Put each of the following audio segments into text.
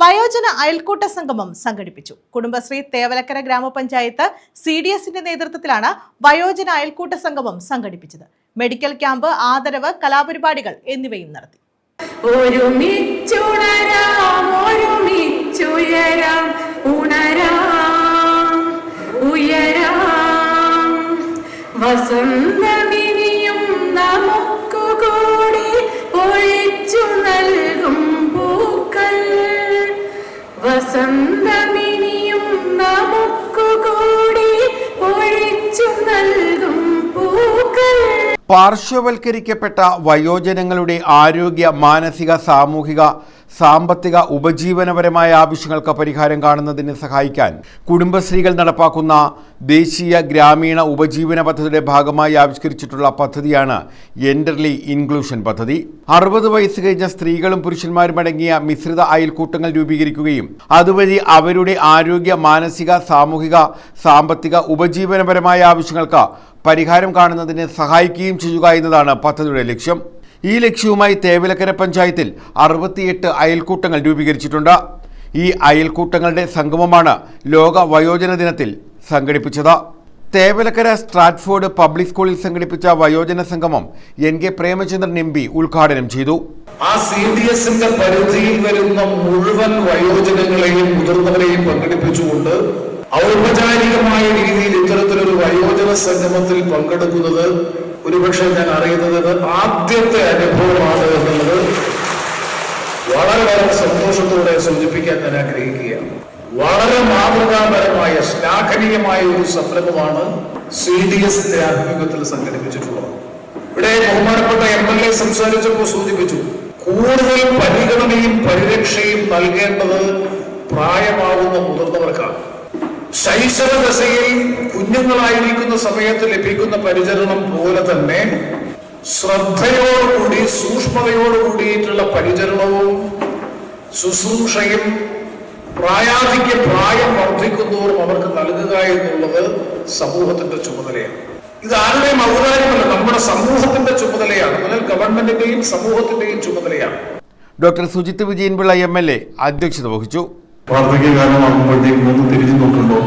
വയോജന അയൽക്കൂട്ട സംഗമം സംഘടിപ്പിച്ചു. കുടുംബശ്രീ തേവലക്കര ഗ്രാമപഞ്ചായത്ത് സി ഡി എസിന്റെ നേതൃത്വത്തിലാണ് വയോജന അയൽക്കൂട്ട സംഗമം സംഘടിപ്പിച്ചത്. മെഡിക്കൽ ക്യാമ്പ് ആദരവ് കലാപരിപാടികൾ എന്നിവയും നടത്തി. ഉണരാം ഉയരാം. വസന്തമിനിയും നമുക്കു കൂടി ഒഴിച്ചു നൽകും പൂക്കൾ. പാർശ്വവൽക്കരിക്കപ്പെട്ട വയോജനങ്ങളുടെ ആരോഗ്യ മാനസിക സാമൂഹിക സാമ്പത്തിക ഉപജീവനപരമായ ആവശ്യങ്ങൾക്ക് പരിഹാരം കാണുന്നതിന് സഹായിക്കാൻ കുടുംബശ്രീകൾ നടപ്പാക്കുന്ന ദേശീയ ഗ്രാമീണ ഉപജീവന പദ്ധതിയുടെ ഭാഗമായി ആവിഷ്കരിച്ചിട്ടുള്ള പദ്ധതിയാണ് എൻഡർലി ഇൻക്ലൂഷൻ പദ്ധതി. അറുപത് വയസ്സ് കഴിഞ്ഞ സ്ത്രീകളും പുരുഷന്മാരും അടങ്ങിയ മിശ്രിത അയൽക്കൂട്ടങ്ങൾ രൂപീകരിക്കുകയും അതുവഴി അവരുടെ ആരോഗ്യ മാനസിക സാമൂഹിക സാമ്പത്തിക ഉപജീവനപരമായ ആവശ്യങ്ങൾക്ക് പരിഹാരം കാണുന്നതിന് സഹായിക്കുകയും ചെയ്യുക എന്നതാണ് പദ്ധതിയുടെ ലക്ഷ്യം. ഈ ലക്ഷ്യവുമായി തേവലക്കര പഞ്ചായത്തിൽ അറുപത്തിയെട്ട് അയൽക്കൂട്ടങ്ങൾ രൂപീകരിച്ചിട്ടുണ്ട്. ഈ അയൽക്കൂട്ടങ്ങളുടെ സംഗമമാണ് ലോക വയോജന ദിനത്തിൽ സംഘടിപ്പിച്ചത്. തേവലക്കര സ്ട്രാറ്റ്ഫോർഡ് പബ്ലിക് സ്കൂളിൽ സംഘടിപ്പിച്ച വയോജന സംഗമം N K Premachandran M P ഉദ്ഘാടനം ചെയ്തു. ആ സി ഡി എസിന്റെ പരിധിയിൽ വരുന്ന മുഴുവൻ വയോജനങ്ങളെയും മുതിർന്നവരെയും പങ്കെടുപ്പിച്ചുകൊണ്ട് ഔപചാരികമായ രീതിയിൽ ഇത്തരത്തിലൊരു വയോജന സംഗമത്തിൽ പങ്കെടുക്കുന്നത് ഒരുപക്ഷെ ഞാൻ അറിയുന്നത് ആദ്യത്തെ അനുഭവമാണ് എന്നുള്ളത് വളരെ വളരെ സന്തോഷത്തോടെ സൂചിപ്പിക്കാൻ ഞാൻ ആഗ്രഹിക്കുകയാണ്. വളരെ മാതൃകാപരമായ ശ്ലാഘനീയമായ ഒരു സംരംഭമാണ് സി ഡി എസിന്റെ ആഭിമുഖ്യത്തിൽ സംഘടിപ്പിച്ചിട്ടുള്ളത്. ഇവിടെ ബഹുമാനപ്പെട്ട എം എൽ എ സംസാരിച്ചപ്പോൾ സൂചിപ്പിച്ചു കൂടുതൽ പരിഗണനയും പരിരക്ഷയും നൽകേണ്ടത് പ്രായമാകുന്ന മുതിർന്നവർക്കാണ്. ശൈശവ ദശയിൽ കുഞ്ഞുങ്ങളായിരിക്കുന്ന സമയത്ത് ലഭിക്കുന്ന പരിചരണം പോലെ തന്നെ ശ്രദ്ധയോടുകൂടി സൂക്ഷ്മതയോടുകൂടിയിട്ടുള്ള പരിചരണവും ശുശ്രൂഷയും പ്രായാധിക്യ പ്രായം വർദ്ധിക്കുന്നതോറും അവർക്ക് നൽകുക എന്നുള്ളത് സമൂഹത്തിന്റെ ചുമതലയാണ്. ഇത് ആരുടെയും ഔദാര്യമല്ല നമ്മുടെ സമൂഹത്തിന്റെ ചുമതലയാണ്. എന്നാൽ ഗവൺമെന്റിന്റെയും സമൂഹത്തിന്റെയും ചുമതലയാണ്. Doctor Sujith Vijayanpillai M L A അധ്യക്ഷത വഹിച്ചു. വാർദ്ധക്യകാലമാകുമ്പോഴത്തേക്കും ഒന്ന് തിരിഞ്ഞു നോക്കുമ്പോൾ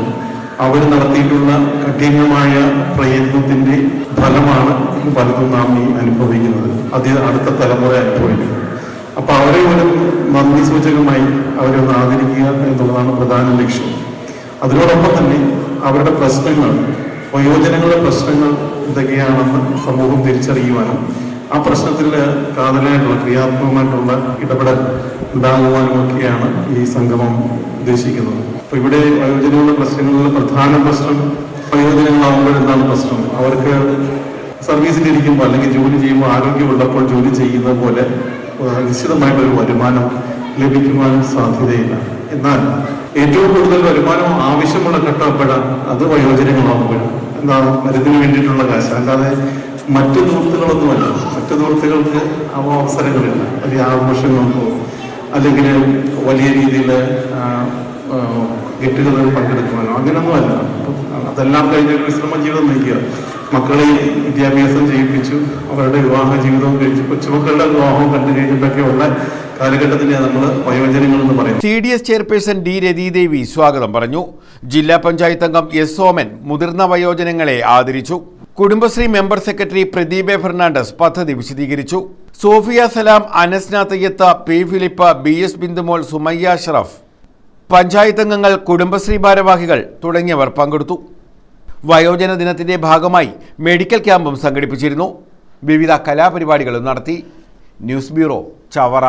അവർ നടത്തിയിട്ടുള്ള കഠിനമായ പ്രയത്നത്തിന്റെ ഫലമാണ് പലതും നാം ഈ അനുഭവിക്കുന്നത്. അത് അടുത്ത തലമുറ അനുഭവിക്കുന്നത് അപ്പൊ അവരെ ഒരു നന്ദി സൂചകമായി അവരെ ഒന്ന് ആദരിക്കുക എന്നുള്ളതാണ് പ്രധാന ലക്ഷ്യം. അതിനോടൊപ്പം തന്നെ അവരുടെ പ്രശ്നങ്ങൾ വയോജനങ്ങളുടെ പ്രശ്നങ്ങൾ എന്തൊക്കെയാണെന്ന് സമൂഹം തിരിച്ചറിയുവാനും ആ പ്രശ്നത്തിൽ കാതലായിട്ടുള്ള ക്രിയാത്മകമായിട്ടുള്ള ഇടപെടൽ ഉണ്ടാകുവാനും ഒക്കെയാണ് ഈ സംഗമം ഉദ്ദേശിക്കുന്നത്. അപ്പൊ ഇവിടെ വയോജനങ്ങളുടെ പ്രശ്നങ്ങളിൽ പ്രധാന പ്രശ്നം വയോജനങ്ങളാകുമ്പോൾ എന്താണ് പ്രശ്നം? അവർക്ക് സർവീസിൽ ഇരിക്കുമ്പോൾ അല്ലെങ്കിൽ ജോലി ചെയ്യുമ്പോൾ ആരോഗ്യമുള്ളപ്പോൾ ജോലി ചെയ്യുന്ന പോലെ നിശ്ചിതമായിട്ടൊരു വരുമാനം ലഭിക്കുവാൻ സാധ്യതയില്ല. എന്നാൽ ഏറ്റവും കൂടുതൽ വരുമാനം ആവശ്യമുള്ള ഘട്ടപ്പെടാൻ അത് വയോജനങ്ങളാകുമ്പോഴാണ് എന്താ മരുന്നിന് വേണ്ടിയിട്ടുള്ള കാശ്. അല്ലാതെ മറ്റു ദൂർത്തുകളൊന്നുമല്ല മറ്റു ദൂരത്തുകൾക്ക് ആ അവസരങ്ങളില്ല. വലിയ ആഘോഷങ്ങൾക്കോ അല്ലെങ്കിൽ വലിയ രീതിയിൽ ഗെറ്റുകളിൽ പങ്കെടുക്കുവാനോ അങ്ങനെയൊന്നുമല്ല അതെല്ലാം കഴിഞ്ഞ വിശ്രമ ജീവിതം നയിക്കുക. മക്കളെ വിദ്യാഭ്യാസം ചെയ്യിപ്പിച്ചു അവരുടെ വിവാഹ ജീവിതവും കഴിച്ചു. കൊച്ചുമക്കളുടെ വിവാഹവും കണ്ടു കഴിഞ്ഞിട്ടൊക്കെയുള്ള കാലഘട്ടത്തിനെ നമ്മൾ പറയുന്നത് C D S chairperson D Rathidevi സ്വാഗതം പറഞ്ഞു. ജില്ലാ പഞ്ചായത്ത് അംഗം എസ് സോമൻ മുതിർന്ന വയോജനങ്ങളെ ആദരിച്ചു. കുടുംബശ്രീ മെമ്പർ സെക്രട്ടറി പ്രദീപ് ഫെർണാണ്ടസ് പദ്ധതി വിശദീകരിച്ചു. Sophia Salam Anasna Thayyath P Philip B S Bindumol Sumayya Ashraf panchayat അംഗങ്ങൾ കുടുംബശ്രീ ഭാരവാഹികൾ തുടങ്ങിയവർ പങ്കെടുത്തു. വയോജന ദിനത്തിന്റെ ഭാഗമായി മെഡിക്കൽ ക്യാമ്പും സംഘടിപ്പിച്ചിരുന്നു. വിവിധ കലാപരിപാടികളും നടത്തി. News bureau Chavara.